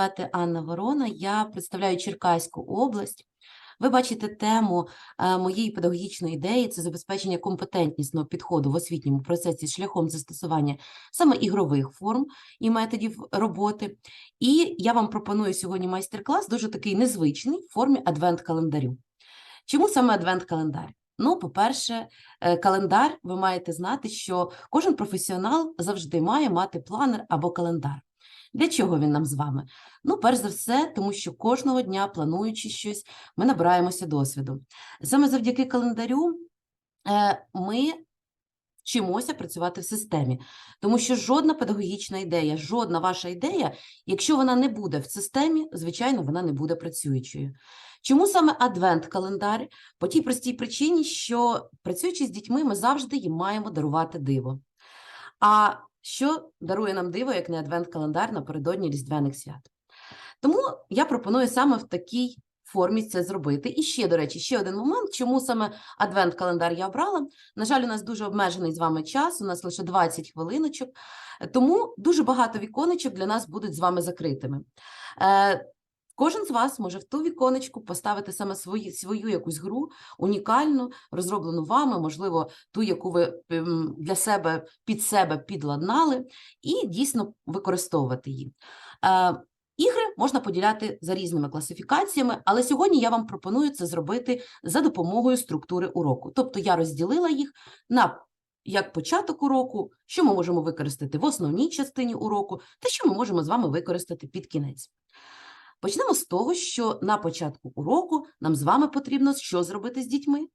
звати Анна Ворона, я представляю Черкаську область. Ви бачите тему е, моєї педагогічної ідеї це забезпечення компетентнісного підходу в освітньому процесі шляхом застосування саме ігрових форм і методів роботи. І я вам пропоную сьогодні майстер-клас дуже такий незвичний в формі адвент-календарю. Чому саме адвент-календар? Ну, по-перше, е, календар ви маєте знати, що кожен професіонал завжди має мати планер або календар. Для чого він нам з вами? Ну, перш за все, тому що кожного дня, плануючи щось, ми набираємося досвіду. Саме завдяки календарю е, ми вчимося працювати в системі, тому що жодна педагогічна ідея, жодна ваша ідея, якщо вона не буде в системі, звичайно, вона не буде працюючою. Чому саме адвент-календар? По тій простій причині, що працюючи з дітьми, ми завжди їм маємо дарувати диво. А що дарує нам диво, як не адвент-календар напередодні Різдвяних свят? Тому я пропоную саме в такій формі це зробити. І ще, до речі, ще один момент, чому саме адвент-календар я обрала. На жаль, у нас дуже обмежений з вами час, у нас лише 20 хвилиночок, тому дуже багато віконечок для нас будуть з вами закритими. Кожен з вас може в ту віконечку поставити саме свої, свою якусь гру, унікальну, розроблену вами, можливо, ту, яку ви ем, для себе під себе підладнали, і дійсно використовувати її. Е, Ігри можна поділяти за різними класифікаціями, але сьогодні я вам пропоную це зробити за допомогою структури уроку. Тобто я розділила їх на як початок уроку, що ми можемо використати в основній частині уроку, та що ми можемо з вами використати під кінець. Почнемо з того, що на початку уроку нам з вами потрібно що зробити з дітьми?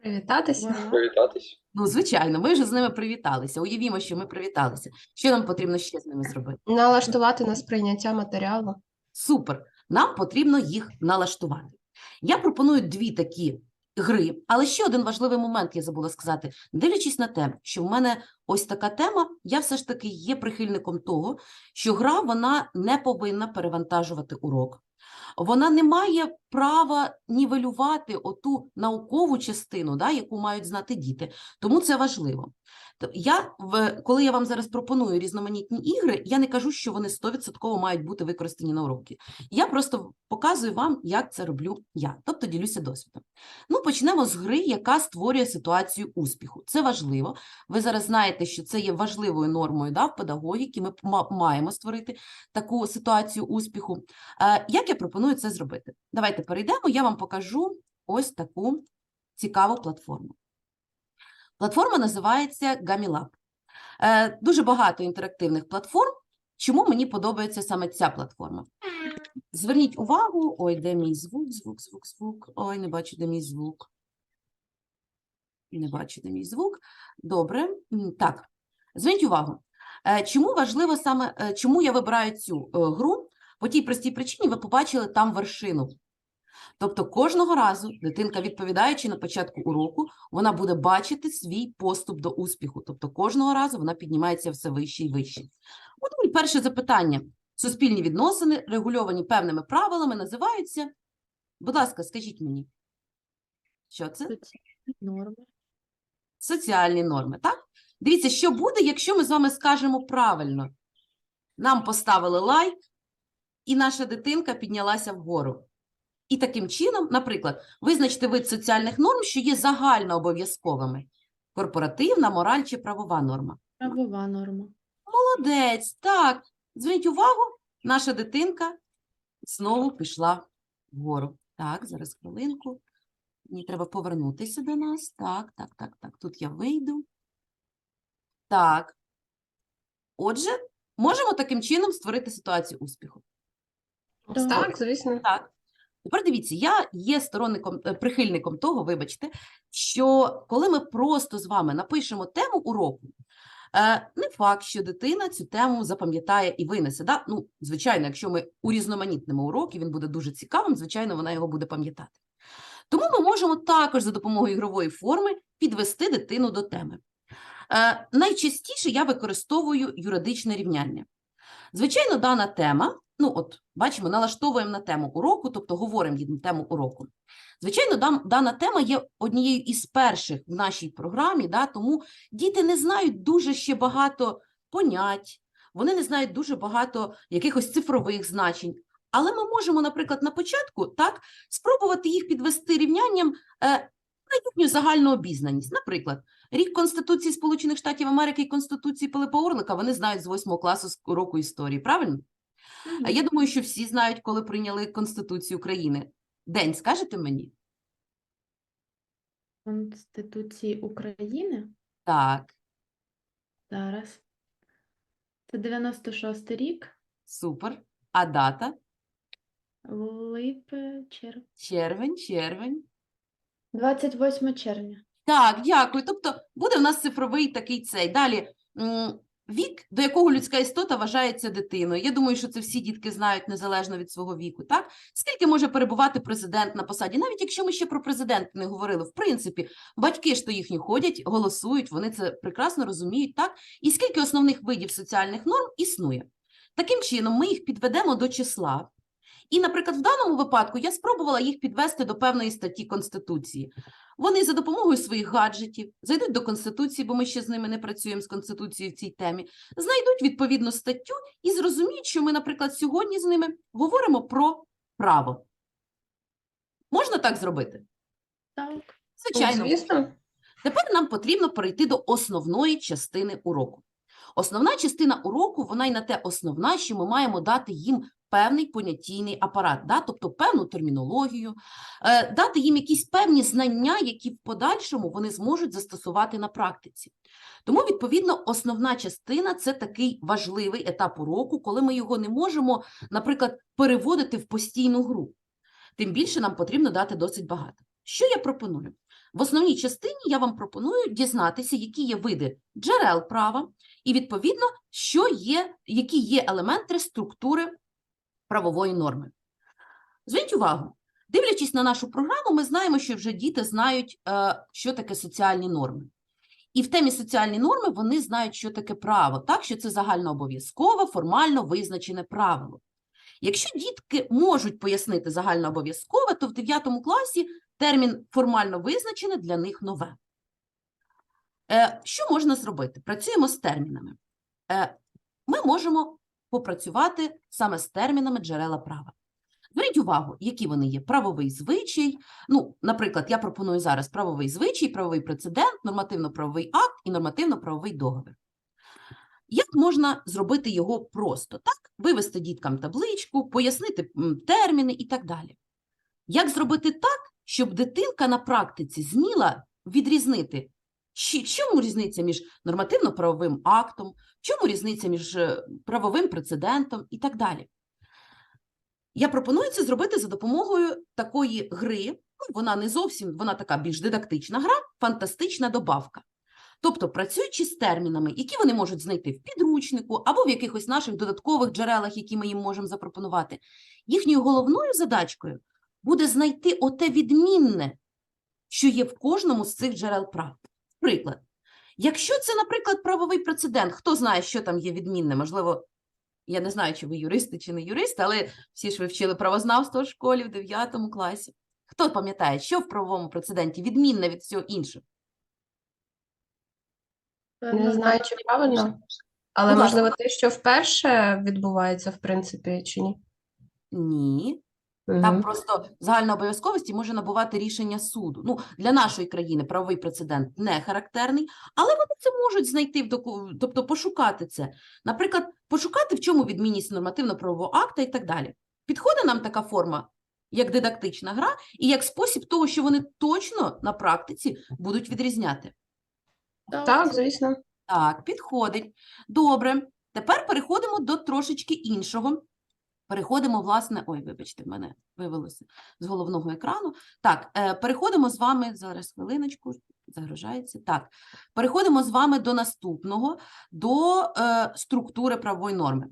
Привітатися. Привітатись. Ну, звичайно, ми вже з ними привіталися. Уявімо, що ми привіталися. Що нам потрібно ще з ними зробити? Налаштувати на сприйняття матеріалу. Супер. Нам потрібно їх налаштувати. Я пропоную дві такі гри, але ще один важливий момент я забула сказати. Дивлячись на те, що в мене ось така тема, я все ж таки є прихильником того, що гра вона не повинна перевантажувати урок. Вона не має права нівелювати оту наукову частину, да, яку мають знати діти. Тому це важливо. Я, коли я вам зараз пропоную різноманітні ігри, я не кажу, що вони 100% мають бути використані на уроки. Я просто показую вам, як це роблю я, тобто ділюся досвідом. Ну, почнемо з гри, яка створює ситуацію успіху. Це важливо. Ви зараз знаєте, що це є важливою нормою да, в педагогіки. Ми маємо створити таку ситуацію успіху. Е, Як я пропоную це зробити? Давайте перейдемо, я вам покажу ось таку цікаву платформу. Платформа називається GamiLab. Е, Дуже багато інтерактивних платформ. Чому мені подобається саме ця платформа? Зверніть увагу, ой, де мій звук, звук, звук, звук. Ой, не бачу, де мій звук. Не бачу, де мій звук. Добре. Так, зверніть увагу. Е, Чому важливо саме, е, чому я вибираю цю е, гру? По тій простій причині ви побачили там вершину. Тобто кожного разу дитинка, відповідаючи на початку уроку, вона буде бачити свій поступ до успіху. Тобто кожного разу вона піднімається все вище і вище. От перше запитання. Суспільні відносини, регульовані певними правилами, називаються. Будь ласка, скажіть мені, що це? Норми. Соціальні норми, так? Дивіться, що буде, якщо ми з вами скажемо правильно. Нам поставили лайк, і наша дитинка піднялася вгору. І таким чином, наприклад, визначити вид соціальних норм, що є загально обов'язковими. Корпоративна, мораль чи правова норма. Правова норма. Молодець, так. Зверніть увагу, наша дитинка знову пішла вгору. Так, зараз хвилинку. Мені треба повернутися до нас. Так, так, так, так. Тут я вийду. Так. Отже, можемо таким чином створити ситуацію успіху. Так, звісно. Так. Тепер дивіться, я є сторонником, е, прихильником того, вибачте, що коли ми просто з вами напишемо тему уроку, е, не факт, що дитина цю тему запам'ятає і винесе. Да? Ну, звичайно, якщо ми урізноманітнимо урок, і він буде дуже цікавим, звичайно, вона його буде пам'ятати. Тому ми можемо також за допомогою ігрової форми підвести дитину до теми. Е, найчастіше я використовую юридичне рівняння. Звичайно, дана тема, ну от бачимо, налаштовуємо на тему уроку, тобто говоримо їм тему уроку. Звичайно, дана тема є однією із перших в нашій програмі, да, тому діти не знають дуже ще багато понять, вони не знають дуже багато якихось цифрових значень. Але ми можемо, наприклад, на початку так спробувати їх підвести рівнянням е, на їхню загальну обізнаність. Наприклад, рік Конституції Сполучених Штатів Америки і Конституції Пилипа Орлика вони знають з 8 класу з уроку історії, правильно? А я думаю, що всі знають, коли прийняли Конституцію України. День скажете мені? Конституції України. Так, Зараз. Це 96 рік. супер. А дата? Лип, черв. Червень, червень. 28 червня. Так, дякую. Тобто буде в нас цифровий такий цей. Далі вік, до якого людська істота вважається дитиною. Я думаю, що це всі дітки знають незалежно від свого віку. Так, скільки може перебувати президент на посаді? Навіть якщо ми ще про президента не говорили, в принципі, батьки ж то їхні ходять, голосують, вони це прекрасно розуміють. Так, і скільки основних видів соціальних норм існує? Таким чином, ми їх підведемо до числа. І, наприклад, в даному випадку я спробувала їх підвести до певної статті Конституції. Вони за допомогою своїх гаджетів зайдуть до Конституції, бо ми ще з ними не працюємо з Конституцією в цій темі, знайдуть відповідну статтю і зрозуміють, що ми, наприклад, сьогодні з ними говоримо про право. Можна так зробити? Так. Звичайно. Звісно. Тепер нам потрібно перейти до основної частини уроку. Основна частина уроку, вона й на те основна, що ми маємо дати їм певний понятійний апарат, да? тобто певну термінологію, е, дати їм якісь певні знання, які в подальшому вони зможуть застосувати на практиці. Тому, відповідно, основна частина це такий важливий етап уроку, коли ми його не можемо, наприклад, переводити в постійну гру. Тим більше нам потрібно дати досить багато. Що я пропоную? В основній частині я вам пропоную дізнатися, які є види джерел права, і відповідно, що є, які є елементи структури правової норми. Зверніть увагу, дивлячись на нашу програму, ми знаємо, що вже діти знають, е, що таке соціальні норми. І в темі соціальні норми вони знають, що таке право, так що це загальнообов'язкове, формально визначене правило. Якщо дітки можуть пояснити загальнообов'язкове, то в 9 класі термін формально визначене для них нове. Е, Що можна зробити? Працюємо з термінами. Е, Ми можемо попрацювати саме з термінами джерела права. Зверніть увагу, які вони є: правовий звичай. Ну, наприклад, я пропоную зараз правовий звичай, правовий прецедент, нормативно-правовий акт і нормативно-правовий договір. Як можна зробити його просто? Так, вивести діткам табличку, пояснити терміни і так далі. Як зробити так, щоб дитинка на практиці зміла відрізнити, чи- чому різниця між нормативно-правовим актом, чому різниця між е, правовим прецедентом і так далі? Я пропоную це зробити за допомогою такої гри. Ну, вона не зовсім, вона така більш дидактична гра, фантастична добавка. Тобто, працюючи з термінами, які вони можуть знайти в підручнику або в якихось наших додаткових джерелах, які ми їм можемо запропонувати, їхньою головною задачкою буде знайти оте відмінне, що є в кожному з цих джерел прав. Приклад, якщо це, наприклад, правовий прецедент, хто знає, що там є відмінне, можливо, я не знаю, чи ви юристи, чи не юристи, але всі ж ви вчили правознавство в школі в 9 класі. Хто пам'ятає, що в правовому прецеденті відмінне від всього іншого? Не знаю, чи правильно, але можливо те, що вперше відбувається, в принципі, чи ні? Ні. Там просто загальна обов'язковості може набувати рішення суду. Ну, для нашої країни правовий прецедент не характерний, але вони це можуть знайти в доку... тобто пошукати це. Наприклад, пошукати, в чому відмінність нормативно-правового акта і так далі. Підходить нам така форма, як дидактична гра, і як спосіб того, що вони точно на практиці будуть відрізняти. Так, звісно. Так, підходить. Добре. Тепер переходимо до трошечки іншого. Переходимо, власне, ой, вибачте, мене вивелося з головного екрану. Так, е, переходимо з вами, зараз хвилиночку, загружається. Так, переходимо з вами до наступного, до е, структури правової норми.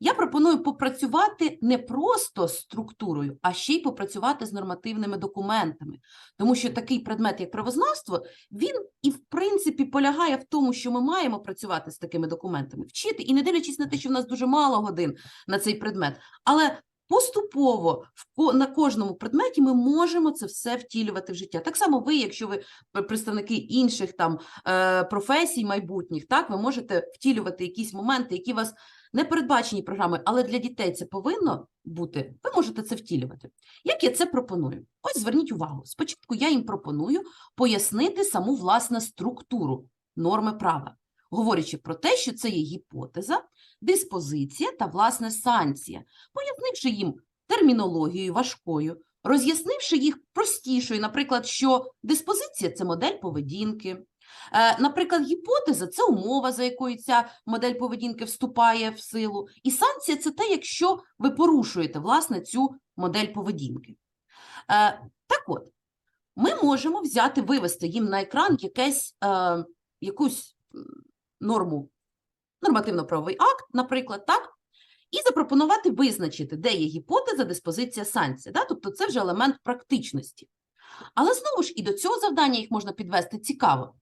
Я пропоную попрацювати не просто з структурою, а ще й попрацювати з нормативними документами. Тому що такий предмет, як правознавство, він і в принципі полягає в тому, що ми маємо працювати з такими документами, вчити, і не дивлячись на те, що в нас дуже мало годин на цей предмет, але поступово в на кожному предметі ми можемо це все втілювати в життя. Так само ви, якщо ви представники інших там е, професій майбутніх, так ви можете втілювати якісь моменти, які вас непередбачені програми, але для дітей це повинно бути, ви можете це втілювати. Як я це пропоную? Ось зверніть увагу. Спочатку я їм пропоную пояснити саму власне структуру норми права, говорячи про те, що це є гіпотеза, диспозиція та власне санкція, пояснивши їм термінологією важкою, роз'яснивши їх простішою, наприклад, що диспозиція це модель поведінки. Е, Наприклад, гіпотеза це умова, за якою ця модель поведінки вступає в силу, і санкція це те, якщо ви порушуєте власне цю модель поведінки. Е, Так от, ми можемо взяти, вивести їм на екран якесь, е, якусь норму, нормативно-правовий акт, наприклад, так, і запропонувати визначити, де є гіпотеза, диспозиція, санкція. Да? Тобто це вже елемент практичності. Але знову ж і до цього завдання їх можна підвести цікаво.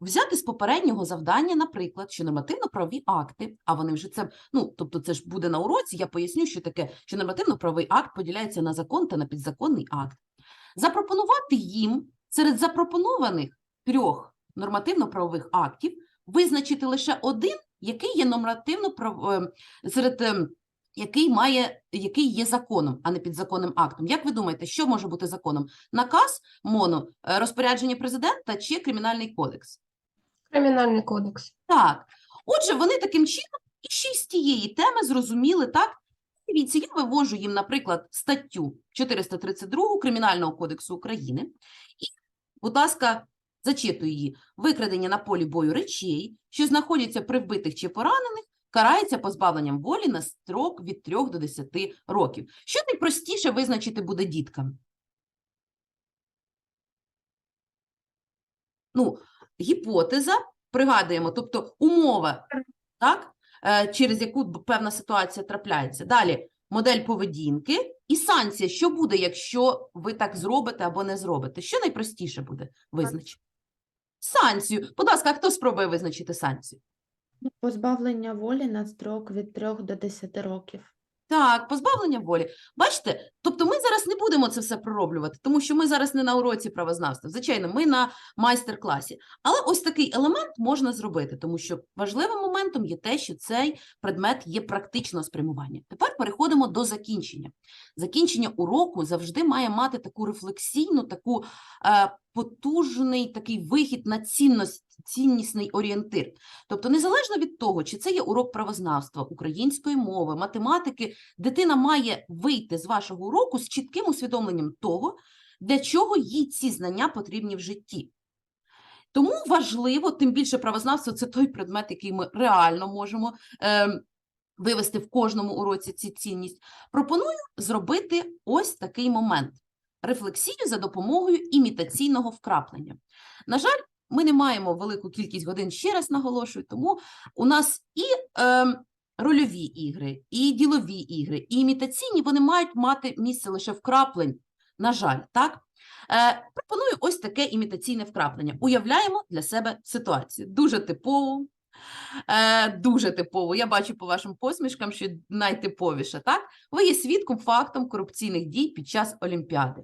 Взяти з попереднього завдання, наприклад, що нормативно-правові акти, а вони вже це, ну, тобто це ж буде на уроці, я поясню, що таке, що нормативно-правовий акт поділяється на закон та на підзаконний акт. Запропонувати їм серед запропонованих трьох нормативно-правових актів визначити лише один, який є нормативно серед ем, який має, який є законом, а не підзаконним актом. Як ви думаєте, що може бути законом? Наказ, моно, е, розпорядження президента чи кримінальний кодекс? Кримінальний кодекс. Так. Отже, вони таким чином і ще з тієї теми зрозуміли, так? Дивіться, я вивожу їм, наприклад, статтю 432 Кримінального кодексу України і, будь ласка, зачитую її. Викрадення на полі бою речей, що знаходяться при вбитих чи поранених, карається позбавленням волі на строк від 3 до 10 років. Що найпростіше визначити буде діткам? Ну, гіпотеза, пригадуємо, тобто умова, так, е, через яку певна ситуація трапляється. Далі модель поведінки і санкція. Що буде, якщо ви так зробите або не зробите? Що найпростіше буде визначити? Санкцію. Будь ласка, хто спробує визначити санкцію? Позбавлення волі на строк від 3 до 10 років. Так, позбавлення волі. Бачите, тобто ми зараз не будемо це все пророблювати, тому що ми зараз не на уроці правознавства. Звичайно, ми на майстер-класі. Але ось такий елемент можна зробити, тому що важливим моментом є те, що цей предмет є практичного спрямування. Тепер переходимо до закінчення. Закінчення уроку завжди має мати таку рефлексійну, таку е, потужний такий вихід на цінність, ціннісний орієнтир. Тобто, незалежно від того, чи це є урок правознавства, української мови, математики, дитина має вийти з вашого уроку з чітким усвідомленням того, для чого їй ці знання потрібні в житті. Тому важливо, тим більше правознавство це той предмет, який ми реально можемо е, вивести в кожному уроці ці цінність. Пропоную зробити ось такий момент рефлексію за допомогою імітаційного вкраплення. На жаль, ми не маємо велику кількість годин, ще раз наголошую, тому у нас і е, рольові ігри, і ділові ігри, і імітаційні вони мають мати місце лише вкраплень. На жаль, так? Е, пропоную ось таке імітаційне вкраплення. Уявляємо для себе ситуацію. Дуже типову, е, дуже типову. Я бачу по вашим посмішкам, що найтиповіше, так? Ви є свідком фактом корупційних дій під час Олімпіади.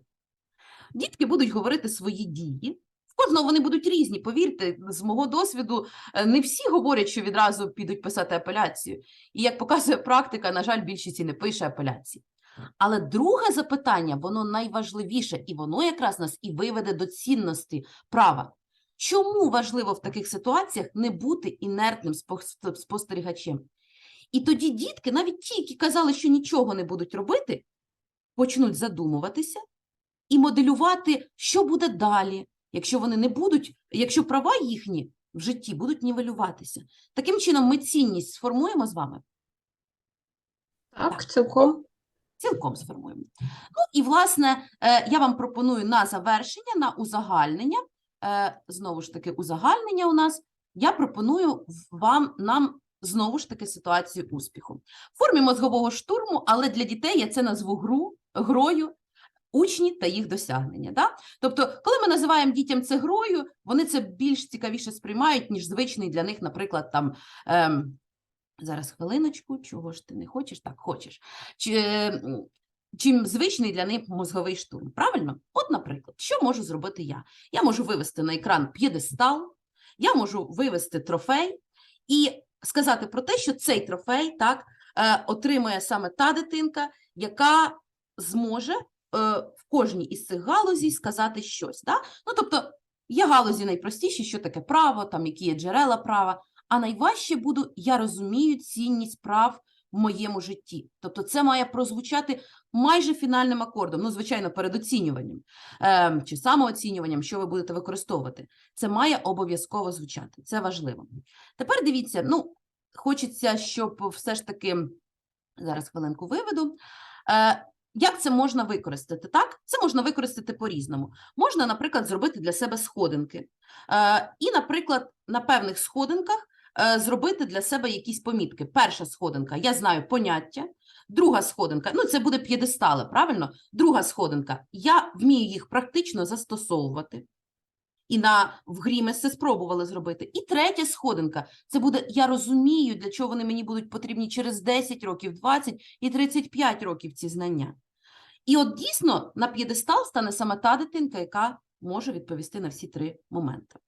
Дітки будуть говорити свої дії. В кожного вони будуть різні. Повірте, з мого досвіду, е, не всі говорять, що відразу підуть писати апеляцію. І як показує практика, на жаль, більшість і не пише апеляції. Але друге запитання, воно найважливіше, і воно якраз нас і виведе до цінності права. Чому важливо в таких ситуаціях не бути інертним спостерігачем? І тоді дітки, навіть ті, які казали, що нічого не будуть робити, почнуть задумуватися і моделювати, що буде далі, якщо вони не будуть, якщо права їхні в житті будуть нівелюватися. Таким чином, ми цінність сформуємо з вами. Так, цілком. Цілком сформуємо. Ну і, власне, е, я вам пропоную на завершення, на узагальнення, е, знову ж таки, узагальнення у нас, я пропоную вам, нам знову ж таки ситуацію успіху. В формі мозгового штурму, але для дітей я це назву гру, грою, учні та їх досягнення. Да? Тобто, коли ми називаємо дітям це грою, вони це більш цікавіше сприймають, ніж звичний для них, наприклад, там. Ем, Зараз хвилиночку, чого ж ти не хочеш? Так, хочеш. Чи, чим звичний для них мозговий штурм. Правильно? От, наприклад, що можу зробити я? Я можу вивести на екран п'єдестал, я можу вивести трофей, і сказати про те, що цей трофей так е, отримує саме та дитинка, яка зможе в кожній із цих галузей сказати щось. Да? Ну, тобто, є галузі найпростіші, що таке право, там які є джерела права. А найважче буду, я розумію цінність прав в моєму житті. Тобто, це має прозвучати майже фінальним акордом, ну, звичайно, перед оцінюванням е, чи самооцінюванням, що ви будете використовувати. Це має обов'язково звучати. Це важливо. Тепер дивіться, ну, хочеться, щоб все ж таки зараз хвилинку виведу. Е, як це можна використати? Так, це можна використати по-різному. Можна, наприклад, зробити для себе сходинки. Е, і, наприклад, на певних сходинках е, зробити для себе якісь помітки. Перша сходинка, я знаю поняття. Друга сходинка, ну це буде п'єдестали, правильно? Друга сходинка, я вмію їх практично застосовувати. І на в грі ми це спробували зробити. І третя сходинка це буде я розумію, для чого вони мені будуть потрібні через 10 років, 20 і 35 років ці знання. І от дійсно на п'єдестал стане саме та дитинка, яка може відповісти на всі три моменти.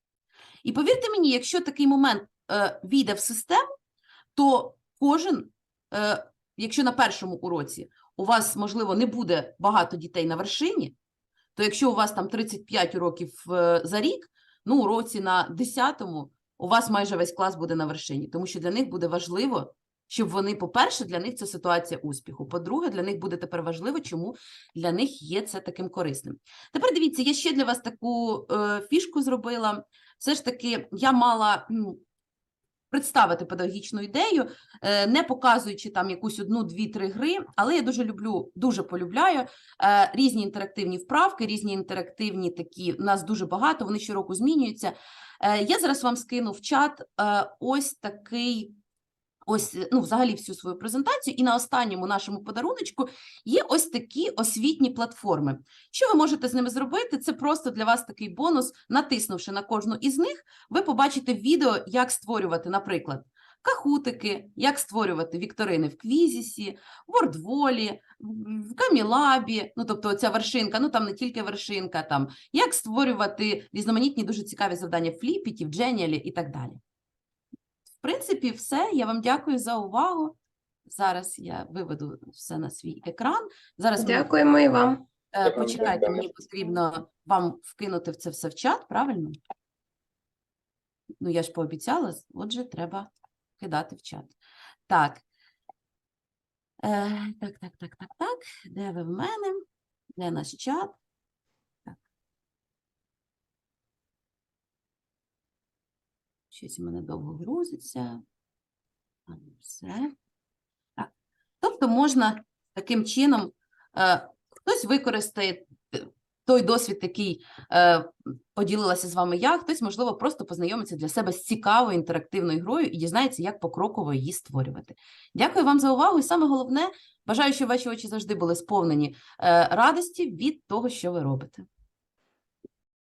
І повірте мені, якщо такий момент е, війде в систему, то кожен, е, якщо на першому уроці у вас, можливо, не буде багато дітей на вершині, то якщо у вас там 35 уроків е, за рік, ну, у році на 10-му у вас майже весь клас буде на вершині, тому що для них буде важливо, щоб вони, по-перше, для них це ситуація успіху. По-друге, для них буде тепер важливо, чому для них є це таким корисним. Тепер дивіться, я ще для вас таку е, фішку зробила. Все ж таки, я мала представити педагогічну ідею, е, не показуючи там якусь одну, дві, три гри, але я дуже люблю, дуже полюбляю е, різні інтерактивні вправки, різні інтерактивні такі, у нас дуже багато, вони щороку змінюються. Е, Я зараз вам скину в чат ось такий. Ось, ну, взагалі всю свою презентацію, і на останньому нашому подаруночку є ось такі освітні платформи. Що ви можете з ними зробити? Це просто для вас такий бонус. Натиснувши на кожну із них, ви побачите відео, як створювати, наприклад, кахутики, як створювати вікторини в Квізісі, в Вордволі, в- Камілабі, ну тобто оця вершинка, ну там не тільки вершинка, там як створювати різноманітні дуже цікаві завдання в Фліпіті, в Дженіалі і так далі. В принципі, все. Я вам дякую за увагу. Зараз я виведу все на свій екран. Зараз ми і вам. Е, Почекайте, мені потрібно вам вкинути в це все в чат, правильно? Ну, я ж пообіцяла, отже, треба кидати в чат. Так. Е, так, так, так, так, так. Де ви в мене? Де наш чат? Щось у мене довго грузиться. Ну, Все. Так. Тобто можна таким чином е, хтось використає той досвід, який е, поділилася з вами я, хтось, можливо, просто познайомиться для себе з цікавою інтерактивною грою і дізнається, як покроково її створювати. Дякую вам за увагу. І саме головне, бажаю, щоб ваші очі завжди були сповнені е, радості від того, що ви робите.